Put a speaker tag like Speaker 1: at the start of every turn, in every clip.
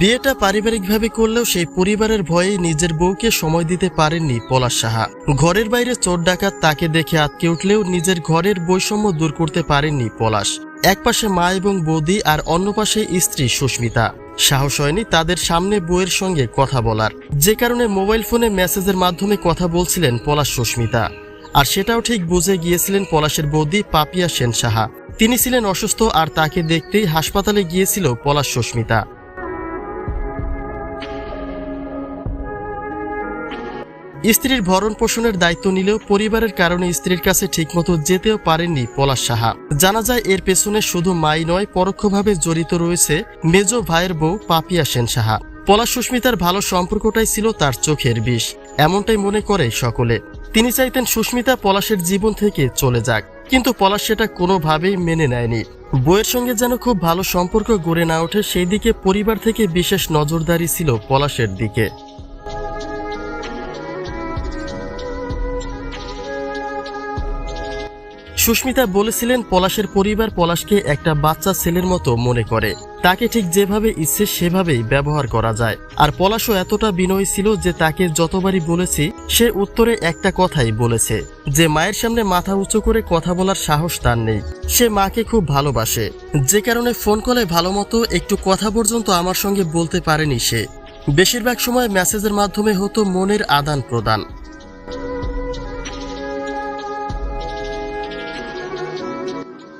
Speaker 1: বিয়েটা পারিবারিকভাবে করলেও সেই পরিবারের ভয়ে নিজের বউকে সময় দিতে পারেননি পলাশ সাহা। ঘরের বাইরে চোর ডাকাত তাকে দেখে আটকে উঠলেও নিজের ঘরের বৈষম্য দূর করতে পারেননি পলাশ। একপাশে মা এবং বৌদি আর অন্য পাশে স্ত্রী সুস্মিতা। সাহস হয়নি তাদের সামনে বউয়ের সঙ্গে কথা বলার। যে কারণে মোবাইল ফোনে মেসেজের মাধ্যমে কথা বলছিলেন পলাশ সুস্মিতা। আর সেটাও ঠিক বুঝে গিয়েছিলেন পলাশের বৌদি পাপিয়া সেন সাহা তিনি ছিলেন অসুস্থ আর তাকে দেখতেই হাসপাতালে গিয়েছিল পলাশ সুস্মিতা। স্ত্রীর ভরণ পোষণের দায়িত্ব নিলেও পরিবারের কারণে স্ত্রীর কাছে ঠিকমতো যেতেও পারেননি পলাশ সাহা। জানা যায়, এর পেছনে শুধু মাই নয়, পরোক্ষভাবে জড়িত রয়েছে মেজ ভাইয়ের বউ পাপিয়া সেন সাহা। পলাশ সুস্মিতার ভালো সম্পর্কটাই ছিল তার চোখের বিষ। এমনটাই মনে করে সকলে। তিনি চাইতেন সুস্মিতা পলাশের জীবন থেকে চলে যাক, কিন্তু পলাশ সেটা কোনোভাবেই মেনে নেয়নি। বইয়ের সঙ্গে যেন খুব ভালো সম্পর্ক গড়ে না ওঠে, সেই দিকে পরিবার থেকে বিশেষ নজরদারি ছিল পলাশের দিকে। সুস্মিতা বলেছিলেন, পলাশের পরিবার পলাশকে একটা বাচ্চা ছেলের মতো মনে করে। তাকে ঠিক যেভাবে ইচ্ছে সেভাবেই ব্যবহার করা যায়। আর পলাশও এতটা বিনয় ছিল যে তাকে যতবারই বলেছি, সে উত্তরে একটা কথাই বলেছে, যে মায়ের সামনে মাথা উঁচু করে কথা বলার সাহস তার নেই। সে মাকে খুব ভালোবাসে। যে কারণে ফোন কলে ভালো মতো একটু কথা পর্যন্ত আমার সঙ্গে বলতে পারেনি সে। বেশিরভাগ সময় মেসেজের মাধ্যমে হতো মনের আদান প্রদান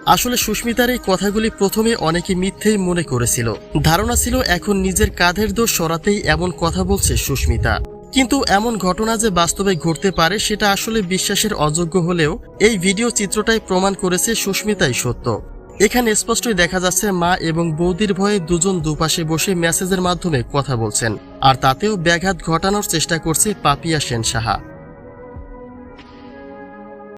Speaker 1: আসলে সুস্মিতার এই কথাগুলি প্রথমে অনেকে মিথ্যেই মনে করেছিল। ধারণা ছিল এখন নিজের কাঁধের দোষ সরাতেই এমন কথা বলছে সুস্মিতা। কিন্তু এমন ঘটনা যে বাস্তবে ঘটতে পারে সেটা আসলে বিশ্বাসের অযোগ্য হলেও এই ভিডিও চিত্রটাই প্রমাণ করেছে সুস্মিতাই সত্য। এখানে স্পষ্টই দেখা যাচ্ছে মা এবং বৌদির ভয়ে দুজন দুপাশে বসে মেসেজের মাধ্যমে কথা বলছেন। আর তাতেও ব্যাঘাত ঘটানোর চেষ্টা করছে পাপিয়া সেন সাহা